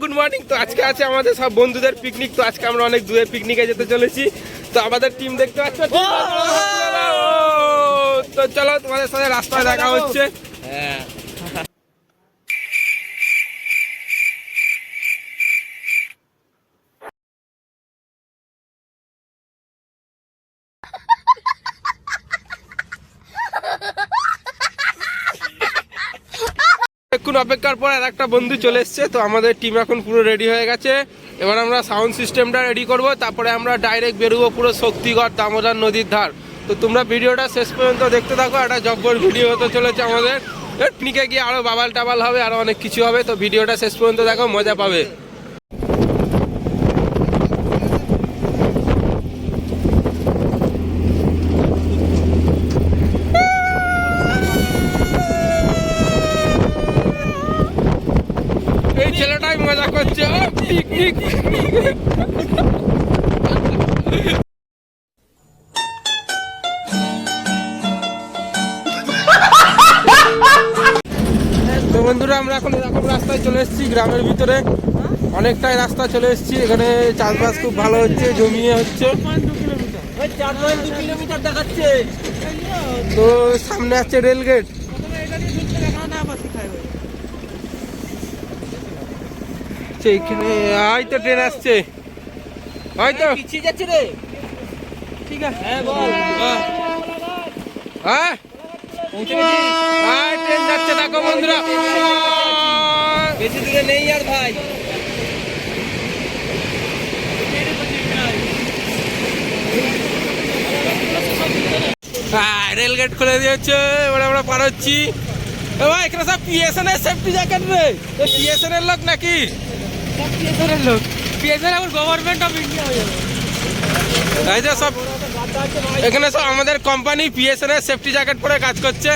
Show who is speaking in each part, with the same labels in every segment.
Speaker 1: Good morning. তো আজকে আছে আমাদের সব বন্ধুদের পিকনিক তো আজকে আমরা অনেক দূরে পিকনিকে যেতে চলেছি। তো আমাদের টিম দেখতে পাচ্ছ? তো চলো তোমাদের সাথে রাস্তায় দেখা হচ্ছে। এখন অপেক্ষার পর আর একটা বন্ধু চলে এসছে, তো আমাদের টিম এখন পুরো রেডি হয়ে গেছে। এবার আমরা সাউন্ড সিস্টেমটা রেডি করব, তারপরে আমরা ডাইরেক্ট বেরোবো পুরো শক্তিগড় দামোদর নদীর ধার। তো তোমরা ভিডিওটা শেষ পর্যন্ত দেখতে থাকো, একটা জব্বর ভিডিও হতে চলেছে আমাদের। পিকনিকে গিয়ে আরও বাবাল টাবাল হবে আরও অনেক কিছু হবে, তো ভিডিওটা শেষ পর্যন্ত দেখো, মজা পাবে। বন্ধুরা আমরা এখন এরকম রাস্তায় চলে এসেছি গ্রামের ভিতরে। অনেকটাই রাস্তা চলে এসেছি এখানে চাষবাস খুব ভালো হচ্ছে জমিয়ে হচ্ছে। তো সামনে আছে রেল গেট এইখানে হয়তো ট্রেন আসছে। হয়তো
Speaker 2: পিছিয়ে যাচ্ছে রে। ঠিক আছে। হ্যাঁ
Speaker 1: হ্যাঁ ট্রেন যাচ্ছে দেখো বন্ধুরা।
Speaker 2: বেশি দূরে নেই আর ভাই।
Speaker 1: হ্যাঁ রেল গেট খুলে দিয়েছে এবারে আমরা পার হচ্ছি। ভাই এখানে সব পিএসএন এর সেফটি জ্যাকেট রে। পিএসএন এর লোক নাকি?
Speaker 2: লোক। পিএসএর এখন গভর্নমেন্ট অফ ইন্ডিয়া হয়ে যাবে।
Speaker 1: এই যে সব এখানে সব আমাদের কোম্পানি পিএসএন এর সেফটি জ্যাকেট পরে কাজ করছে।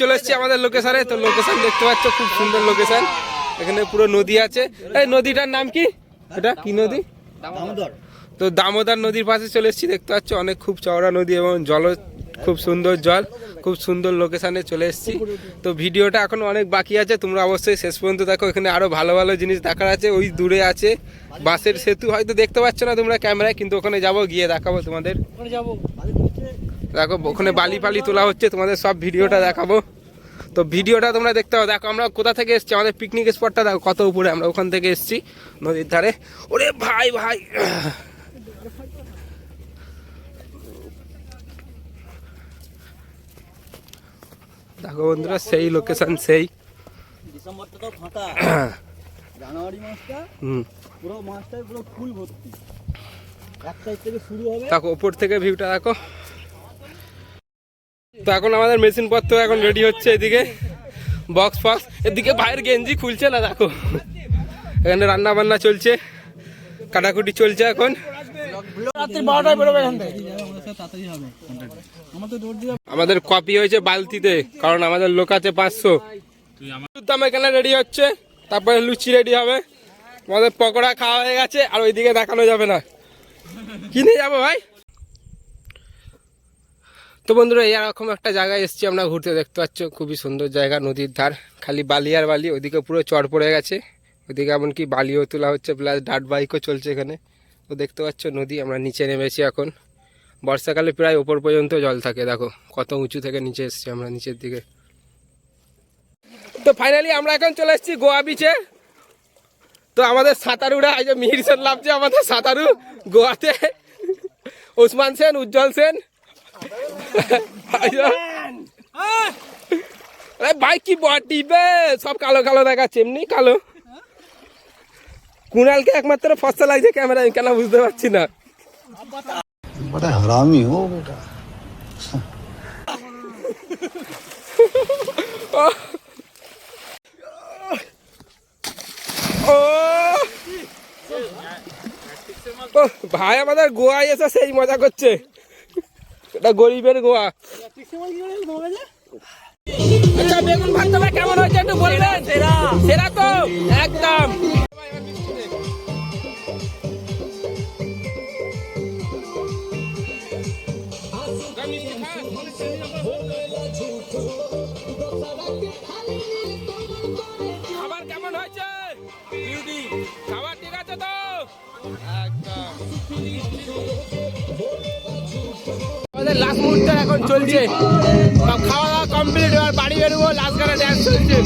Speaker 1: চলে এসছি আমাদের লোকেশনে তো লোকেশন দেখতে পাচ্ছ খুব সুন্দর লোকেশন এখানে পুরো নদী আছে। এই নদীটার নাম কি? এটা কি নদী? তো দামোদর নদীর পাশে চলে এসছি। দেখতে পাচ্ছ অনেক খুব চওড়া নদী এবং জল খুব সুন্দর জল খুব সুন্দর লোকেশানে চলে এসেছি। তো ভিডিওটা এখন অনেক বাকি আছে তোমরা অবশ্যই শেষ পর্যন্ত দেখো এখানে আরও ভালো ভালো জিনিস দেখার আছে ওই দূরে আছে বাসের সেতু হয়তো দেখতে পাচ্ছ না তোমরা ক্যামেরায় কিন্তু ওখানে যাব গিয়ে দেখাবো তোমাদের।
Speaker 2: ওখানে যাব।
Speaker 1: দেখো ওখানে বালি ফালি তোলা হচ্ছে তোমাদের সব ভিডিওটা দেখাবো। তো ভিডিওটা তোমরা দেখতে পাবো দেখো আমরা কোথা থেকে এসেছি আমাদের পিকনিক স্পটটা দেখো কত উপরে আমরা ওখান থেকে এসেছি নদীর ধারে। ওরে ভাই ভাই দেখো বন্ধুরা সেই লোকেশন সেই।
Speaker 2: ডিসেম্বরটা তো ফাঁকা। জানুয়ারি মাসটা
Speaker 1: হুম।
Speaker 2: পুরো মাসটাই পুরো ফুল ভর্তি। এক তারিখ থেকে শুরু হবে।
Speaker 1: দেখো ওপর থেকে ভিউটা দেখো। তো এখন আমাদের মেশিন পত্র এখন রেডি হচ্ছে এদিকে। বক্স ফক্স এদিকে ভাইয়ের গেঞ্জি খুলছে না দেখো। এখানে রান্না বান্না চলছে। কাটাকুটি চলছে এখন।
Speaker 2: রাত্রি বারোটায় বেরোবে এখান থেকে। দিয়ে
Speaker 1: আমাদের কপি হয়েছে বালতিতে, কারণ আমাদের লোক আছে পাঁচশো। দাম এখানে রেডি হচ্ছে, তারপরে লুচি রেডি হবে। আমাদের পকোড়া খাওয়া হয়ে গেছে, আর ওইদিকে দেখানো যাবে না। কিনে যাব ভাই? তো বন্ধুরা, এরকম একটা জায়গায় এসেছি, আমরা ঘুরতে দেখতে পাচ্ছ, খুবই সুন্দর জায়গা, নদীর ধার। খালি বালি আর বালি ওদিকে পুরো চড় পড়ে গেছে। ওদিকে এমনকি বালিও তোলা হচ্ছে প্লাস ডাট বাইকও চলছে এখানে। তো দেখতে পাচ্ছ, নদী, আমরা নিচে নেমেছি এখন। বর্ষাকালে প্রায় ওপর পর্যন্ত জল থাকে, দেখো। কত উঁচু থেকে নিচে এসেছি আমরা নিচের দিকে। তো ফাইনালি আমরা এখন চলে এসেছি গোয়া বিচে তো আমাদের সাঁতারুরা, এই যে মিহির সেন লাভছে আমাদের সাঁতারু গোয়াতে। ওসমান সেন, উজ্জ্বল সেন। ভাই, কি বডি বে! সব কালো কালো দেখাচ্ছে, এমনি কালো। কুণালকে একমাত্র ফসা লাগছে ক্যামেরায় কেন বুঝতে পারছি না।
Speaker 3: बड़ा हरामी हो बेटा
Speaker 1: ও ও, ভাই আমাদের গোয়ায় এসে সেই মজা করছে এটা গরিবের গোয়া আচ্ছা বেগুন ভাতটা কেমন হয়েছে একটু বলবেন খাবার কেমন হয়েছে? খাবার ঠিক আছে তো? আমাদের লাস্ট মুহূর্তে এখন চলছে। খাওয়া দাওয়া কমপ্লিট এবার বাড়ি বেরোবো লাস্ট গানে ড্যান্স চলছে।